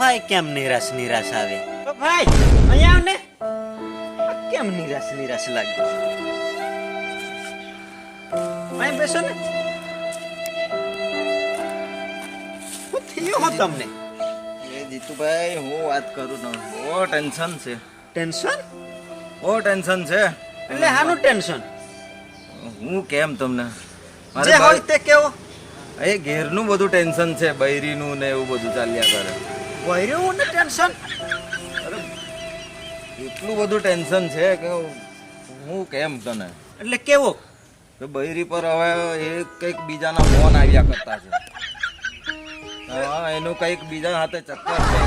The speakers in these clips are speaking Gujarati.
કેમ નિરાશ નિરાશ આવે? ભાઈ અહીંયા આવ ને. કેમ નિરાશ નિરાશ લાગે અહીં બેસો ને. શું થયું હો તમને? એ જીતુભાઈ હું વાત કરું ને. બહુ ટેન્શન છે. ટેન્શન? બહુ ટેન્શન છે. એટલે હાનું ટેન્શન? હું કેમ તમને? મારે જે હોય તે કેવો. એ ઘેરનું બધું ટેન્શન છે બૈરીનું ને એવું બધું ચાલ્યા કરે. વૈર્યું ને ટેન્શન? એટલું બધું ટેન્શન છે કે હું કેમ તને? એટલે કેવો? કે બૈરી પર હવે એ કંઈક બીજાના ફોન આવ્યા કરતા છે. હા એનું કંઈક બીજા હાથે ચક્કર છે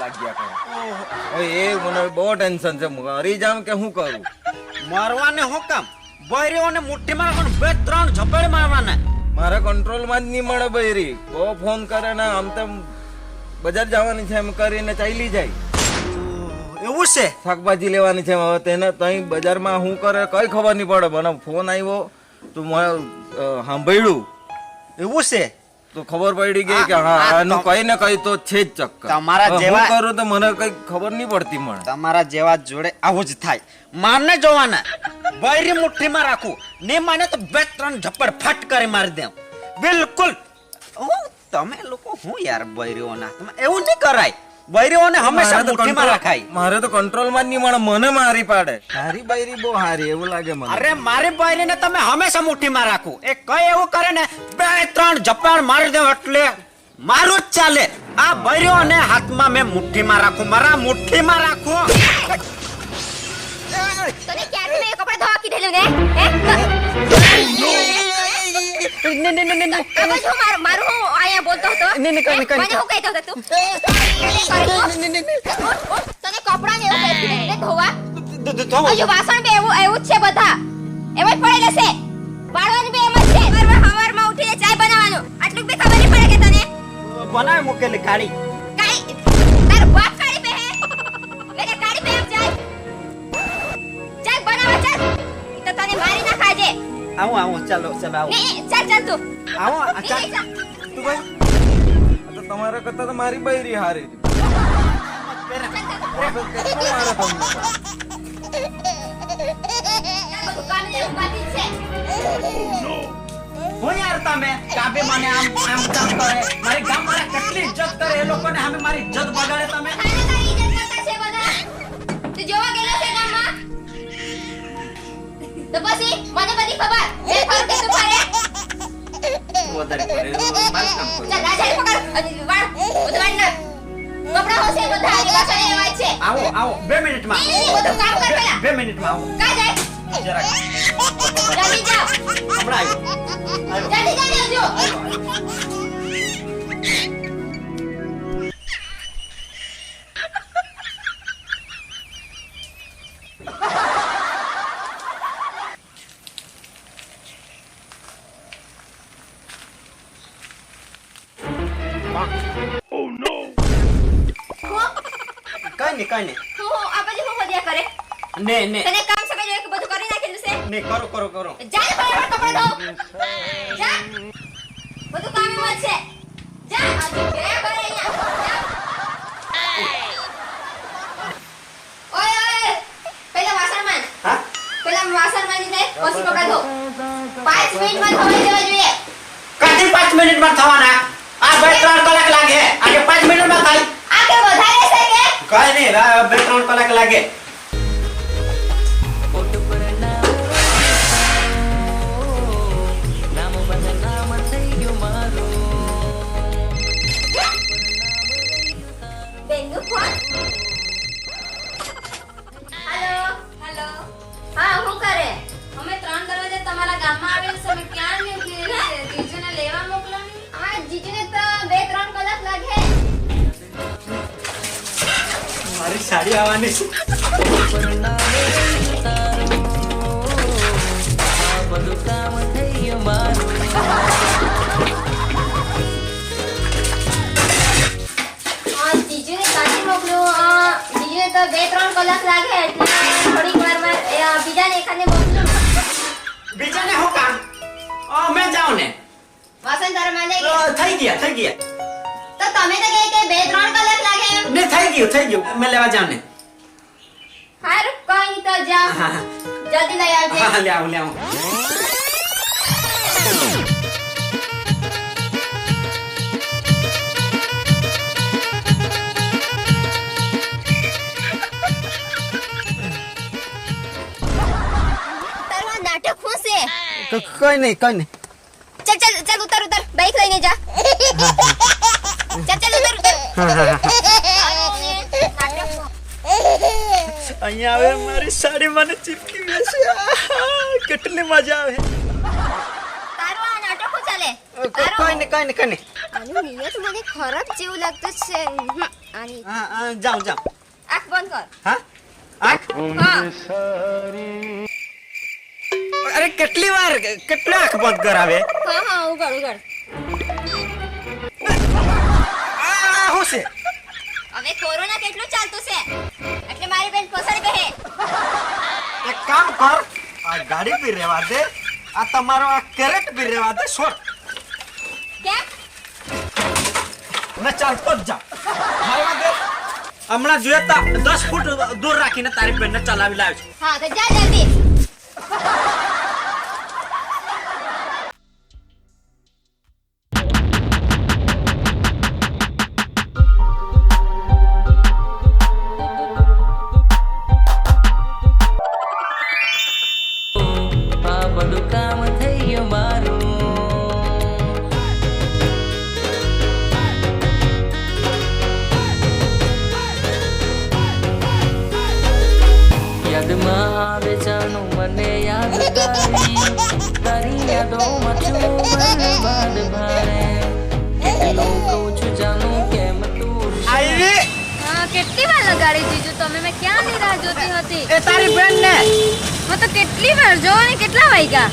લાગ્યા કરે. એ મને બહુ ટેન્શન છે મરી જામ કે શું કરું? મારવાને હું કામ? બૈરીઓને મુઠ્ઠી મારવાનું બે ત્રણ ઝપડ મારવાના. મારા કંટ્રોલમાં જ નહીં મળે બૈરી. બહુ ફોન કરે ને આમ તેમ બજાર જવાની છે એમ કરીને ચાલી જાય. એવું છે? શાકભાજી લેવાની છે હવે તેને તઈ બજારમાં શું કરે કઈ ખબર નહીં પડે. મને ફોન આવ્યો તો મેં સાંભળ્યું. એવું છે? તો ખબર પડી ગઈ કે હા આનું કઈ ને કઈ તો છે જ ચક્કર. તમારા જેવા- કરું તો મને કઈ ખબર નહીં પડતી મને. તમારા જેવા જોડે આવું જ થાય. મારને જોવાના. બૈરી મુઠ્ઠીમાં રાખું. ને માને તો બે ત્રણ ઝપડ ફટ કરી મારી દેવ બિલકુલ. હું તમે લોકો હું યાર બૈરીઓના? તમે એવું નહીં કરાય. બૈરીઓને હંમેશા મુઠ્ઠીમાં રાખાય. મારે તો કંટ્રોલમાં જ નહીં મળે મને મારી પાડે. મારી બૈરી બહુ હારી એવું લાગે મને. અરે મારી બૈરીને તમે હંમેશા મુઠ્ઠીમાં રાખો. એ કઈ એવું કરે ને બે ત્રણ જપાણ મારી દેવ એટલે મારું જ ચાલે. આ બૈરીઓને હાથમાં મેં મુઠ્ઠીમાં રાખું. મારા મુઠ્ઠીમાં રાખું. તને ક્યાંથી મેં કપડાં ધોવા કીધેલું ને? હે? આ બાજુ મારું મારું હું અહીંયા બોલતો હતો ને ને કંઈ નહીં, મને હું કહેતો હતો તું ને ને ને તને કપડા ને એવું કહેતી ને ધોવા હજુ વાસણ બે એવું એવું જ છે બધા એમ જ પડી જશે વાળવાનું બી એમ જ છે સવારમાં સવારમાં ઉઠીને ચા બનાવવાનું આટલું બી ખબર નહીં પડે કે તને બનાવી મૂકેલી કાળી કાળી તાર બાપ કાળી પહેરે મેરે કાળી પહેર ચાય જાય બનાવો ચાલ તો તને મારી ના ખાજે આવું આવું ચાલો ચાલો આવું ચાલ ચાલ તું આવો ચાલ તું ભાઈ તો તમારા કરતા તો મારી બૈરી હારી. હું યાર તમે? કાબે મને આમ આમ કામ કરે. મારી ગામ વાળા કેટલી ઇજ્જત કરે એ લોકોને સામે મારી ઇજ્જત બગાડે તમે? તો પછી મને બધી ખબર એ ફરક કે તું ફરે વધારે પડે મારું કામ કરું ચાલ રાજા પકડ અને વાળ વાળ નાખ કપડાં હશે બધા અને વાસણ એવા જ છે આવો આવો બે મિનિટમાં નહીં, નહીં, બધું કામ કર પહેલા. બે મિનિટમાં આવો કાં જાય જરાક જલ્દી જાઓ હમણાં આવ્યો જલ્દી જલ્દી આવજો ને ને. તને કામ સમજ કે બધું કરી નાખેલું છે? ને કરો કરો કરો. જા ને ફટાફટ કપડા ધો જા. બધું કામ એમાં છે. જા. આજે કે કરે અહીંયા. ઓય ઓય. પહેલા વાસણ માંજ હા? પહેલા વાસણ માંજી ને પછી કપડા ધો પાંચ મિનિટમાં ધોઈ દેવા જોઈએ. કાથી પાંચ મિનિટમાં થવાના? આ બે ત્રણ કલાક લાગે. આજે પાંચ મિનિટમાં થાય. આ કે વધારે છે કે? કઈ નહીં બે ત્રણ કલાક લાગે. સાડી આવવાની બે ત્રણ કલાક લાગે એટલે થોડીક આ બીજાને એખાદને મોકલું. બીજાને હું કામ મેં જાઉં ને વાસણ તારા માને થઈ ગયા થઈ ગયા. તમે તો કહે કે બે ત્રણ કલાક લાગે એમ ને થઈ ગયું થઈ ગયું મેં લેવા જાઉં ને હારું કઈ નહીં તો જાઓ હા હા જલ્દી લઈ આવજે હા લે આવું લે આવું તારું આ નાટક શું છે કઈ નહીં કઈ નહીં ચાલ ચાલ ચાલ ઉતર ઉતર બાઈક લઈને જા ચાલ ચાલ ઉતર ઉતર નાટક શું? અહીંયા આવે મારી સાડી મને ચીપકી આહા, કેટલી મજા આવે. તારું આ નાટક ચાલે? કઈ નહીં કઈ નહીં કઈ નહીં. આનું નિયત મને ખરાબ જેવું લાગતું છે. આની. હા હા જાઉં જાઉં આંખ બંધ કર. હા? આંખ? અરે કેટલી વાર કેટલા આંખ બંધ કરાવે? હા હા ઉગાડ ઉગાડ છે. હવે કોરોના કેટલું ચાલતું છે? એટલે મારી બેન પસંદ કહે. એક કામ કર આ ગાડી બી રહેવા દે આ તમારો આ કેરેટ બી રહેવા દે છોડ. કેમ? મેં ચાલતો જ જા. મારવા દે. હમણાં જોઈએ તો દસ ફૂટ દૂર રાખીને તારી બેનને ચલાવી લાવ્યો છું. હા તો જા જલ્દી. કેટલી વાર લગાડી જીજુ તમે? મેં ક્યાંની રાહ જોતી હતી? એ તારી બેન ને હું તો કેટલી વાર જો ને કેટલા વાગ્યા?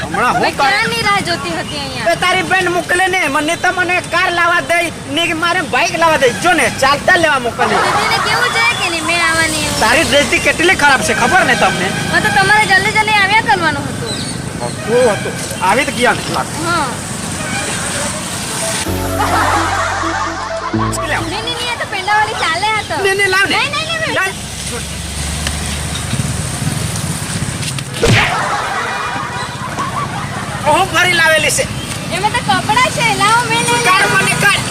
હમણાં હું ક્યાં ક્યાંની રાહ જોતી હતી અહીંયા? એ તારી બેન મોકલે ને મને તો મને કાર લાવવા દે ને કે મારે બાઇક લાવવા દે. જો ને ચાલતા લેવા મોકલે દીદીને કેવું છે કે નહીં? મેં આવવાની તારી દ્રષ્ટિ કેટલી ખરાબ છે ખબર ને તમને? મને તો તમારે જલ્દી જલ્દી આવ્યા કરવાનું હતું. શું હતું આવી તો ગયા ને. હા. લાવ. નહીં તો પેંડાવાળી ચાલે હતો ને ને લાવ ને નહીં, નહીં, નહીં, નહીં. ઓહો ફરી લાવેલી છે. એમાં તો કપડાં છે. લાવો મેં નહીં કાઢ મને કાઢ.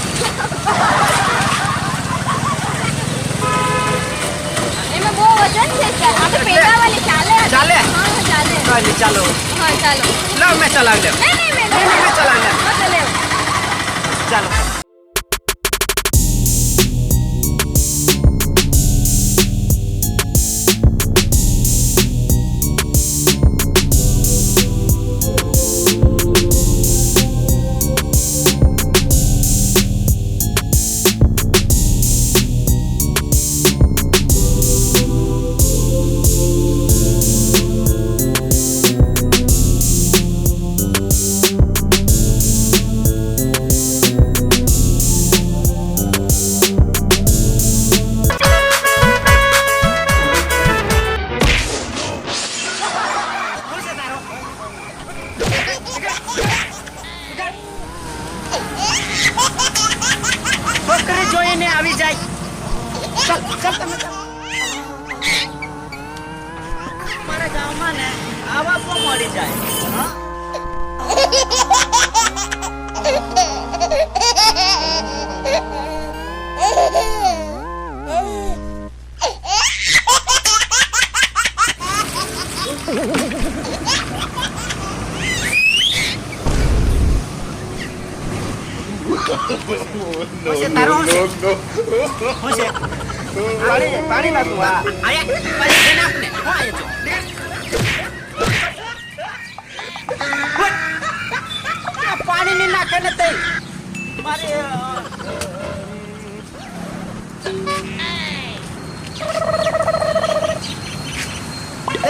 એમાં બહુ વજન છે સર આ ચાલે ચાલે? હા ચાલે. ચાલો. હા ચાલો. લાવ મેં ચલાવી લેવ નહીં નહીં મેં નહીં, નહીં, મેં ચલાવી લેવ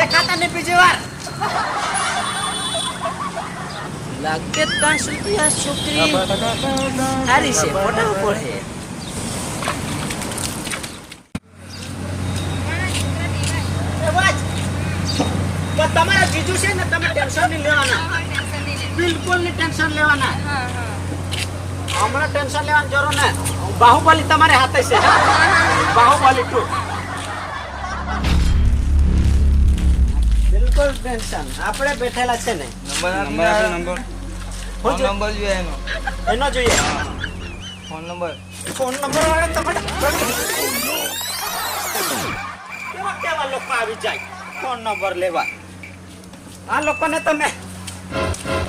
દેખાતા નહીં બીજી વાર. લાગે સુધી આ છોકરી. સારી છે મોટા. પણ તમારા જીજુ છે ને તમે ટેન્શન નહીં લેવાના. બિલકુલ નહીં ટેન્શન લેવાના. હા હા હમણાં ટેન્શન લેવાની જરૂર ને બાહુબલી તમારે હાથે છે. બાહુબલી ટુ બિલકુલ ટેન્શન આપણે બેઠેલા છે ને. નંબર નંબર ફોન નંબર જોઈએ એનો. એનો જોઈએ. Phone number. ફોન નંબર વાળો તમને કેવા કેવા લોકો આવી જાય? ફોન નંબર લેવા. આ લોકોને તમે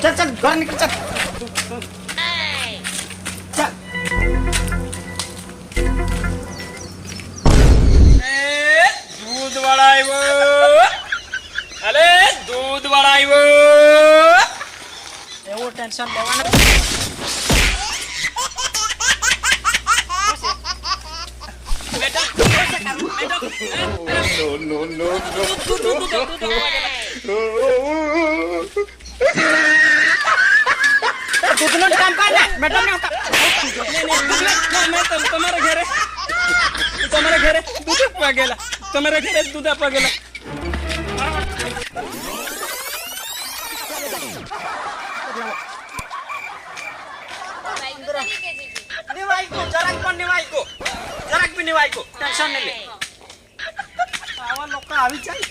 ચલ ચલ ઘર નીકળ ચલ. ચલ. દૂધ વાળા આવ્યો. અલે દૂધ વાળા આવ્યો એવું ટેન્શન લેવાનું. દૂધનું કામ કર ને મેડમ ને તમારા ઘરે. તમારા ઘરે દૂધ આપવા ગયેલા. તમારા ઘરે દૂધ આપવા ટેન્શન નહીં લે. આવા લોકો આવી જાય.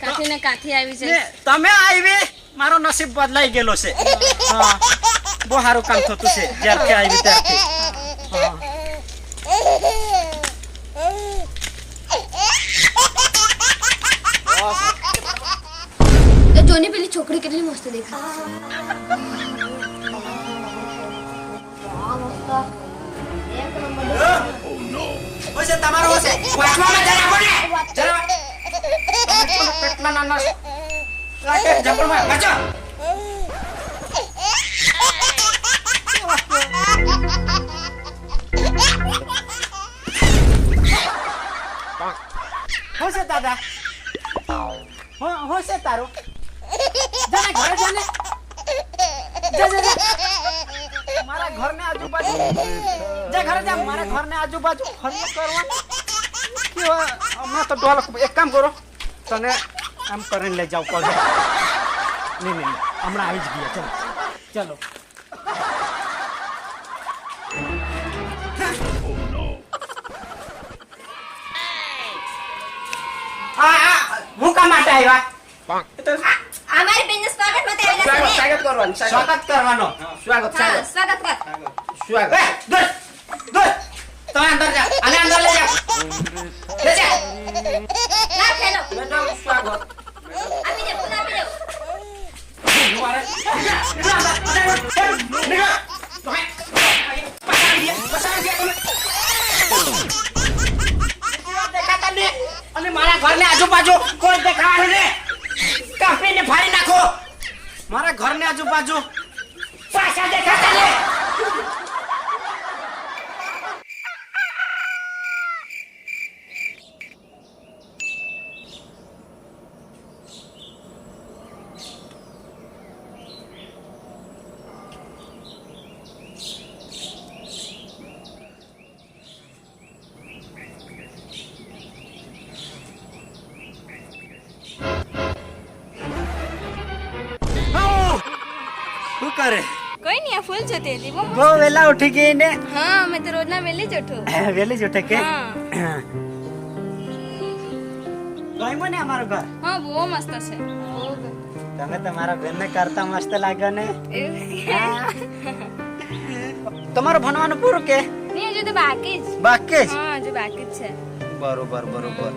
કાથી ને કાથી આવી જાય. તમે આવી મારો નસીબ બદલાઈ ગયેલો છે. હા. બહુ સારું કામ થતું છે જ્યારથી આવી ત્યારથી. એ જોની પેલી છોકરી કેટલી મસ્ત દેખાય. હશે તમારો હશે. વાંચવામાં જરા આપો ને જરા પેટના નાના જબરમાં. વાંચો. જા ઘરે જા મારા ઘરને આજુબાજુ ફરી કરવાનું કેવા હમણાં તો ડોલ એક કામ કરો તને આમ કરીને લઈ જાવ કહો નહીં નહીં હમણાં આવી જ ગયા ચલો. ચલો. હા હા હું કામ માટે આવ્યા? અમારી બેનને સ્વાગત કરવાનું સ્વાગત. કરવાનો સ્વાગત. સ્વાગત. સ્વાગત એ, દૂર દૂર તમે અંદર કરે? કોઈ નહીં આ ફૂલ જોતી હતી બહુ વેલા ઉઠી ગઈ ને? હા અમે તો રોજના વહેલી જ ઉઠું. વેલી જ ઉઠે કે? ગમ્યું ને અમારું ઘર? હા બહુ મસ્ત છે. તમે તમારા બેનને કરતા મસ્ત લાગે ને? તમારું ભણવાનું પૂરું કે? નહીં હજુ તો બાકી જ. બાકી જ? હા હજુ બાકી જ છે. બરોબર બરોબર.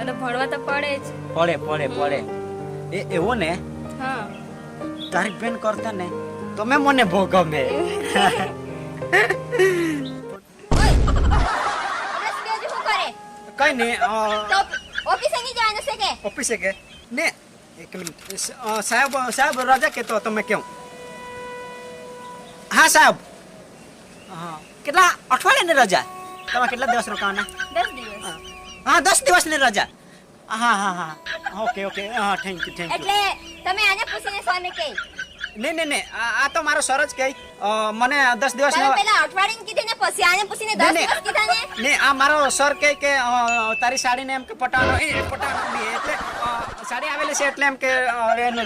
એટલે ભણવા તો પડે જ. પડે પડે પડે. એ એવું ને? હા. તારી બેન કરતા ને તમે મને બહુ ગમે કઈ નહીં ઓફિસે નહીં જવાનું છે કે ઓફિસે કે? ને, એક સાહેબ સાહેબ, રજા કેતો તમે કેમ? હા, સાહેબ. હા કેટલા અઠવાડિયાની રજા? તમે કેટલા દિવસ રોકાવાના? દસ દિવસ હા, દસ દિવસની રજા. હા હા હા. Okay okay. હા થેન્ક યુ થેન્ક યુ તમે આને પૂછીને સ્વામી કે નહીં નહીં નહીં. આ તો મારો સર જ કહે. મને દસ દિવસ અઠવાડિયે કીધું ને પછી આને પૂછીને દસ નહીં, દિવસ કીધા ને? ને આ મારો સર કહે કે તારી તારી સાડીને એમ કે એ પટાવાનો એટલે સાડી આવેલી છે એટલે એમ કે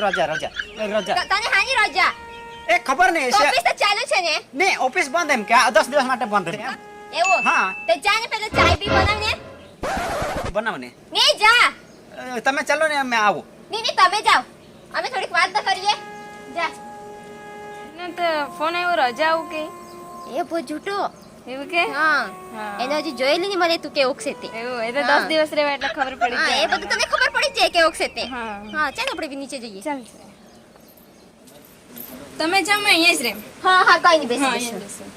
રજા રજા રજા. તને હાની રજા? એ ખબર નહીં છે. ઓફિસ તો ચાલુ છે ને? નહીં ઓફિસ બંધ એમ કે દસ દિવસ માટે બંધ છે એવું? હા. તો ચા ને પેલા ચાય બી બનાવ ને બનાવ ને ને જા તમે ચાલો ને અમે આવું. નહીં નહીં તમે જાઓ. અમે થોડીક વાત તો કરીએ. જા. ને તો ફોન આવ્યો રજા આવું કે? એ બહુ જૂઠો. એવું કે? હા. એને હજી જોઈ નહીં મને તું કે ઓકસે તે. એવું એ તો. દસ દિવસ રહેવા એટલે ખબર પડી જાય એ બધું તને ખબર પડી જ જાય કે ઓકસે તે. હા. હા ચાલ આપણે બી નીચે જઈએ. ચાલ. તમે જાઓ મેં અહીંયા જ રેમ હા હા કઈ નહીં બેસી બેસી.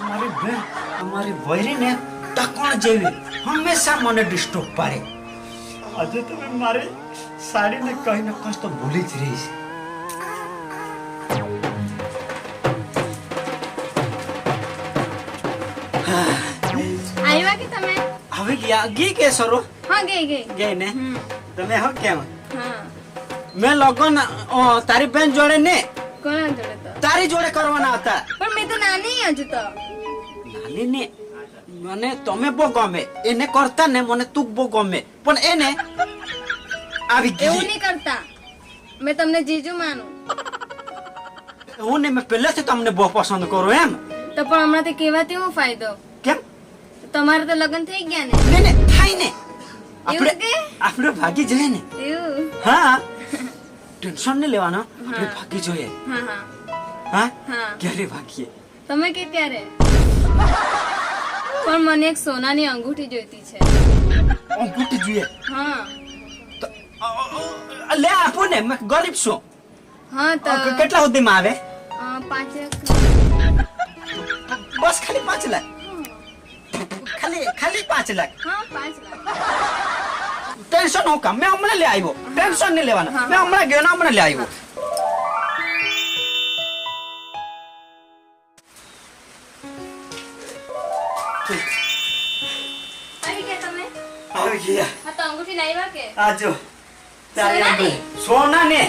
અમારી બેન અમારી વૈરી ને ટકોણ જેવી હંમેશા મને ડિસ્ટર્બ પાડે. આજે તમે મારી સાડીને કઈ ને કઈ તો ભૂલી જ રહી છે. આવ્યા કે તમે? હવે ગયા. ગઈ કે સરો હા ગઈ ગઈ. ગઈ ને? તમે હો કેમ? હા. મેં લગન તારી બેન જોડે ને? કોના જોડે તો. તારી જોડે કરવાના હતા. પણ મેં તો નાની હજુ તો. નાની ને? મને તમે બહુ ગમે. એને કરતા ને મને તું બહુ ગમે. પણ એને આવી એવું નહીં કરતા. મેં તમને જીજુ માનું. હું ને મેં પહેલેથી તમને બહુ પસંદ કરું એમ. તો પણ હમણાંથી કહેવાથી શું ફાયદો. કેમ? તમારે તો લગ્ન થઈ ગયા ને? ને ને થાય ને. આપણે આપણે ભાગી જઈએ ને. હા. ટેન્શન નહીં લેવાનો. આપણે ભાગી જોઈએ. હા હા. હા? હા. ક્યારે ભાગીએ? તમે કે ત્યારે? પણ મને એક સોનાની અંગૂઠી જોઈતી છે. અંગૂઠી જોઈએ? હા. લે આપો ને મે ગરીબ છું. હા તો કેટલા સુધીમાં આવે? પાંચ. બસ ખાલી પાંચ લાખ. ખાલી ખાલી પાંચ લાખ. હા પાંચ લાખ. ટેન્શન હું કામ. મેં હમણાં લઈ આવ્યો. ટેન્શન નહીં લેવાના. મેં હમણાં ગયો હમણાં લઈ આવ્યો. આવી ગયા તમે? આવી તો અંગૂઠી લાવ્યા કે? આજો તારી સોનાની? સોના ને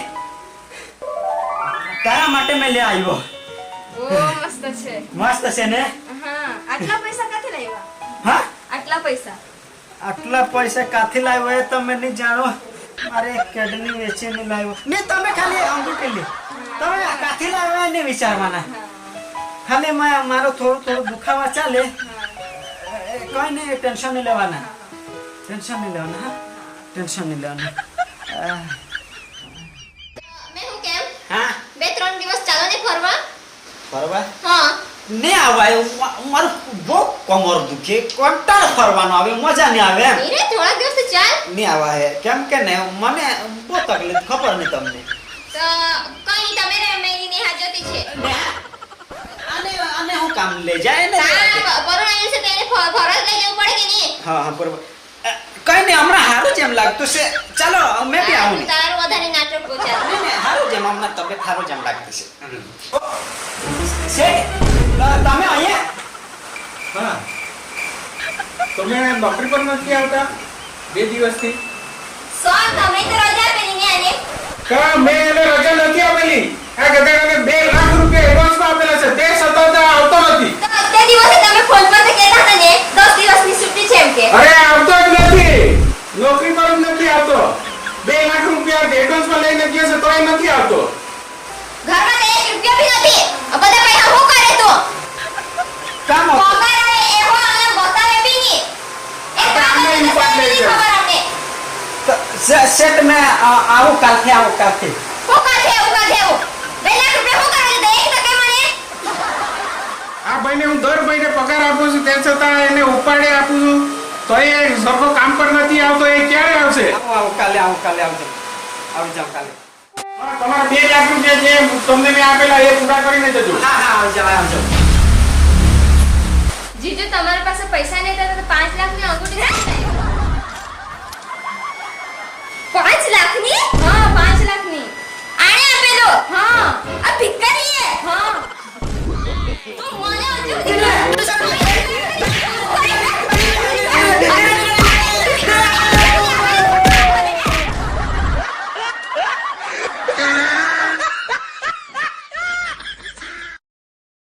તારા માટે મેં લઈ આવ્યો. ઓ મસ્ત છે. મસ્ત છે ને? હા આટલા પૈસા ક્યાંથી લાવ્યા? હા? આટલા પૈસા? આટલા પૈસા કાથી લાવ્યો એ તમે નહીં જાણો. મારે કેડની વેચીને લાવ્યો. ને તમે ખાલી અંગૂઠી લે. તમે કાથી લાવ્યા નહીં વિચારવાના? ખાલી મારો થોડું થોડું દુખાવા ચાલે. કઈ નહીં ટેન્શન નહીં લેવાના. ટેન્શન નહીં લેવાના હા? ટેન્શન નહીં લેવાના. આહ, મેં હું કેમ? હા? બે ત્રણ દિવસ ચાલો ને ફરવા? ફરવા? હા. ને આવાય મારું બહુ કમર દુખે કંટાળ ફરવાનો આવે મજા નહીં આવે એમ. ધીરે થોડા દિવસ ચાલ. નહીં આવાય કેમ કે ને મને બહુ તકલીફ ખબર નહીં તમને. તો કઈ તમે રે મેની નેહા જતી છે. ને આને આને હું કામ લઈ જાય ને છે તેને લઈ જવું પડે કે નહીં? હા હા બરોબર. કઈ નહીં હમણાં હારું જ એમ લાગતું છે. ચાલો મેં બી આવું તારું વધારે નાટક નહીં, હારું જેમ હમણાં તબિયત હારું જેમ લાગતું છે. શેઠ, તમે અહીંયા? હા. તમે નોકરી પર નથી આવતા? બે દિવસથી? સર તમે તો રજા આપેલી ને આને કા મેં એને રજા નથી આપેલી. આ ગધેડાને બે લાખ તમારા પાસે પૈસા નહીં હતા પાંચ લાખની અંગૂઠી પાંચ લાખની હા પાંચ લાખની આને આપેલો? હા. આ ભિખારી હા. તો મને હજુ